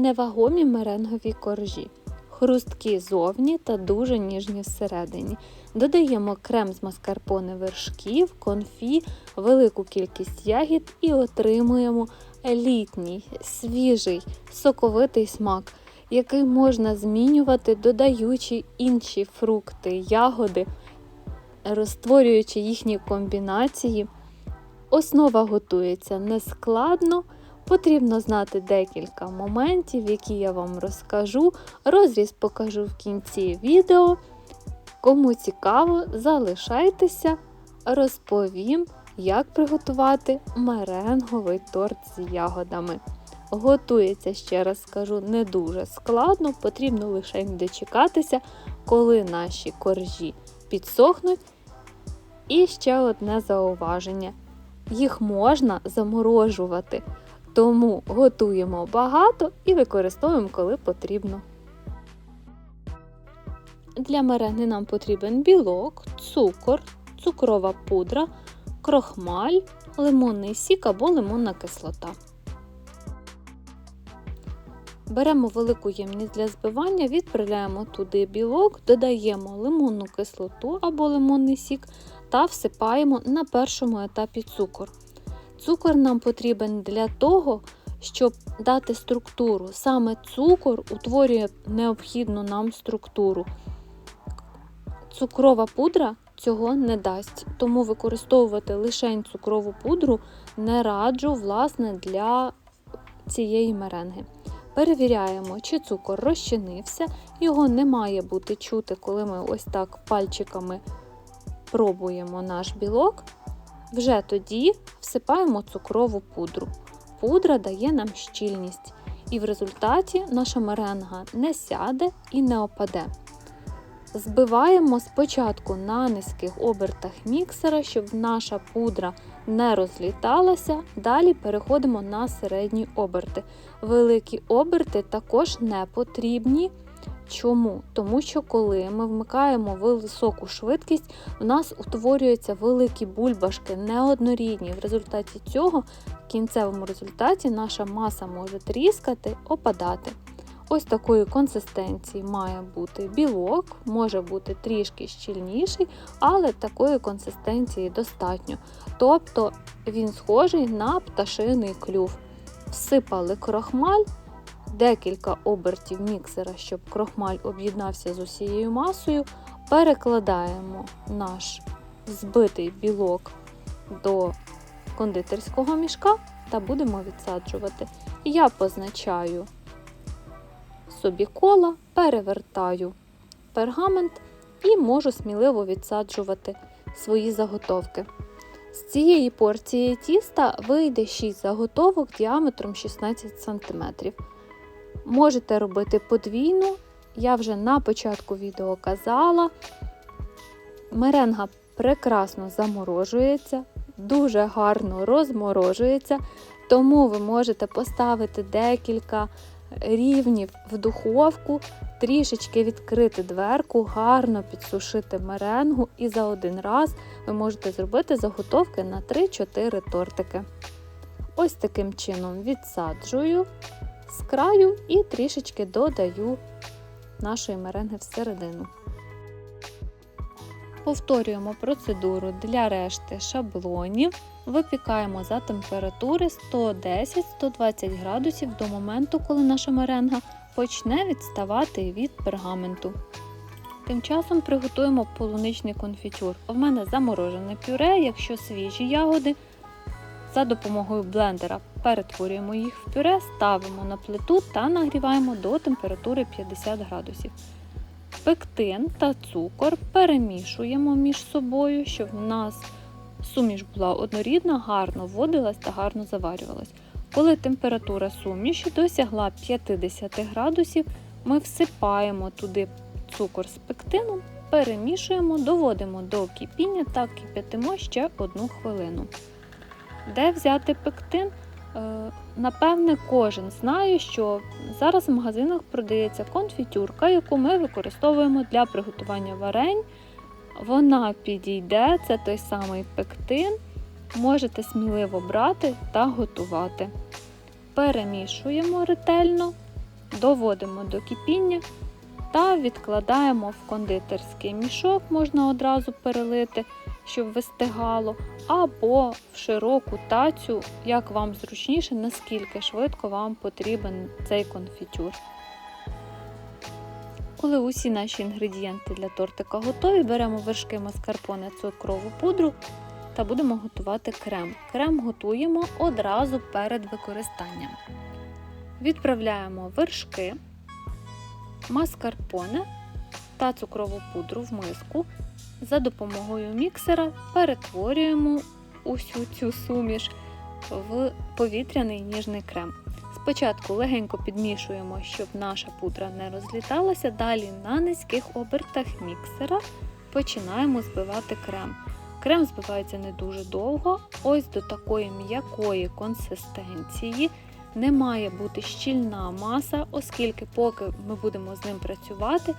невагомі меренгові коржі. Хрусткі зовні та дуже ніжні всередині. Додаємо крем з маскарпоне вершків, конфі, велику кількість ягід і отримуємо літній, свіжий, соковитий смак, який можна змінювати, додаючи інші фрукти, ягоди, розтворюючи їхні комбінації. Основа готується нескладно. Потрібно знати декілька моментів, які я вам розкажу. Розріз покажу в кінці відео. Кому цікаво, залишайтеся, розповім, як приготувати меренговий торт з ягодами. Готується, ще раз скажу, не дуже складно, потрібно лише дочекатися, коли наші коржі підсохнуть. І ще одне зауваження: їх можна заморожувати. Тому готуємо багато і використовуємо, коли потрібно. Для меренги нам потрібен білок, цукор, цукрова пудра, крохмаль, лимонний сік або лимонна кислота. Беремо велику ємність для збивання, відправляємо туди білок, додаємо лимонну кислоту або лимонний сік та всипаємо на першому етапі цукор. Цукор нам потрібен для того, щоб дати структуру. Саме цукор утворює необхідну нам структуру. Цукрова пудра цього не дасть, тому використовувати лише цукрову пудру не раджу власне, для цієї меренги. Перевіряємо, чи цукор розчинився, його не має бути чути, коли ми ось так пальчиками пробуємо наш білок. Вже тоді всипаємо цукрову пудру. Пудра дає нам щільність, і в результаті наша меренга не сяде і не опаде. Збиваємо спочатку на низьких обертах міксера, щоб наша пудра не розліталася. Далі переходимо на середні оберти. Великі оберти також не потрібні. Чому? Тому що коли ми вмикаємо високу швидкість, у нас утворюються великі бульбашки, неоднорідні. В результаті цього, в кінцевому результаті, наша маса може тріскати, опадати. Ось такої консистенції має бути білок, може бути трішки щільніший, але такої консистенції достатньо. Тобто він схожий на пташиний клюв. Всипали крохмаль, декілька обертів міксера, щоб крохмаль об'єднався з усією масою. Перекладаємо наш збитий білок до кондитерського мішка та будемо відсаджувати. Я позначаю собі кола, перевертаю пергамент і можу сміливо відсаджувати свої заготовки. З цієї порції тіста вийде 6 заготовок діаметром 16 см. Можете робити подвійну, я вже на початку відео казала. Меренга прекрасно заморожується, дуже гарно розморожується, тому ви можете поставити декілька рівнів в духовку, трішечки відкрити дверку, гарно підсушити меренгу, і за один раз ви можете зробити заготовки на 3-4 тортики. Ось таким чином відсаджую з краю і трішечки додаю нашої меренги всередину. Повторюємо процедуру для решти шаблонів. Випікаємо за температури 110-120 градусів до моменту, коли наша меренга почне відставати від пергаменту. Тим часом приготуємо полуничний конфітюр. У мене заморожене пюре, якщо свіжі ягоди. За допомогою блендера перетворюємо їх в пюре, ставимо на плиту та нагріваємо до температури 50 градусів. Пектин та цукор перемішуємо між собою, щоб в нас суміш була однорідна, гарно вводилась та гарно заварювалась. Коли температура суміші досягла 50 градусів, ми всипаємо туди цукор з пектином, перемішуємо, доводимо до кипіння та кип'ятимо ще одну хвилину. Де взяти пектин? Е, напевне, кожен знає, що зараз в магазинах продається конфітюрка, яку ми використовуємо для приготування варень. Вона підійде, це той самий пектин. Можете сміливо брати та готувати. Перемішуємо ретельно доводимо до кипіння та відкладаємо в кондитерський мішок, можна одразу перелити, щоб вистигало, або в широку тацю, як вам зручніше, наскільки швидко вам потрібен цей конфітюр. Коли усі наші інгредієнти для тортика готові, беремо вершки маскарпоне цукрову пудру та будемо готувати крем. Крем готуємо одразу перед використанням. Відправляємо вершки, маскарпоне та цукрову пудру в миску. За допомогою міксера перетворюємо усю цю суміш в повітряний ніжний крем. Спочатку легенько підмішуємо, щоб наша пудра не розліталася. Далі на низьких обертах міксера починаємо збивати крем. Крем збивається не дуже довго, ось до такої м'якої консистенції. Не має бути щільна маса, оскільки поки ми будемо з ним працювати,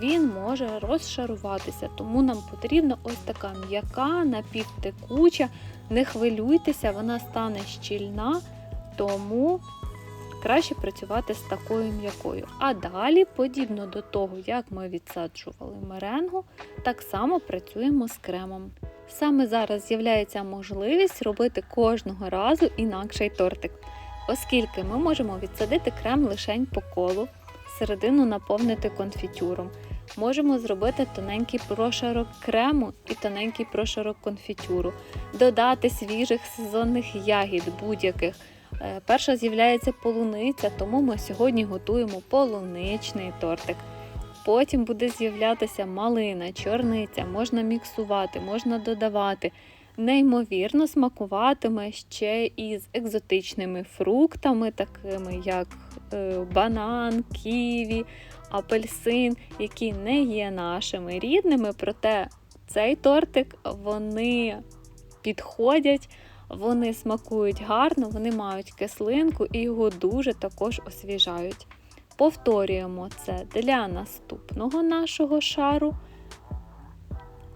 він може розшаруватися. Тому нам потрібна ось така м'яка, напівтекуча. Не хвилюйтеся, вона стане щільна, тому краще працювати з такою м'якою. А далі, подібно до того, як ми відсаджували меренгу, так само працюємо з кремом. Саме зараз з'являється можливість робити кожного разу інакший тортик, оскільки ми можемо відсадити крем лишень по колу, середину наповнити конфітюром. Можемо зробити тоненький прошарок крему і тоненький прошарок конфітюру, додати свіжих сезонних ягід будь-яких. Е, Перша з'являється полуниця, тому ми сьогодні готуємо полуничний тортик. Потім буде з'являтися малина, чорниця, можна міксувати, можна додавати. Неймовірно смакуватиме ще із екзотичними фруктами, такими як е, банан, ківі, апельсин, які не є нашими рідними, проте цей тортик вони підходять, вони смакують гарно, вони мають кислинку і його дуже також освіжають. Повторюємо це для наступного нашого шару.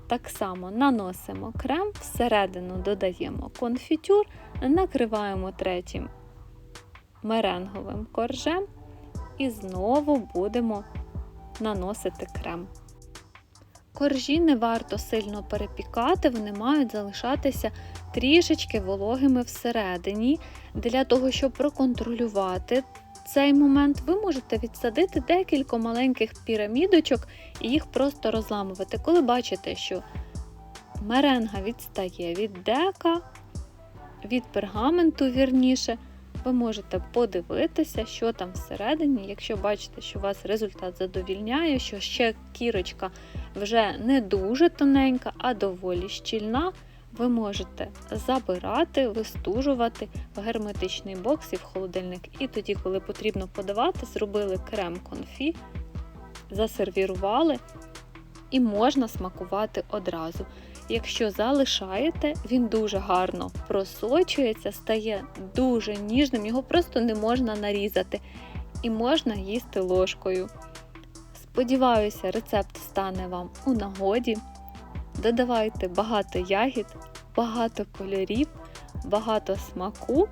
Так само наносимо крем, всередину додаємо конфітюр, накриваємо третім меренговим коржем і знову будемо наносити крем. Коржі не варто сильно перепікати, вони мають залишатися трішечки вологими всередині. Для того, щоб проконтролювати цей момент, ви можете відсадити декілька маленьких пірамідочок і їх просто розламувати. Коли бачите, що меренга відстає від дека, від пергаменту вірніше, ви можете подивитися, що там всередині. Якщо бачите, що вас результат задовільняє, що ще кірочка вже не дуже тоненька, а доволі щільна, ви можете забирати, вистужувати в герметичний бокс і в холодильник. І тоді, коли потрібно подавати, зробили крем конфі, засервірували і можна смакувати одразу. Якщо залишаєте, він дуже гарно просочується, стає дуже ніжним, його просто не можна нарізати і можна їсти ложкою. Сподіваюся, рецепт стане вам у нагоді. Додавайте багато ягід, багато кольорів, багато смаку.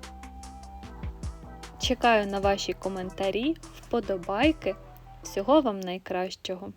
Чекаю на ваші коментарі, вподобайки. Всього вам найкращого!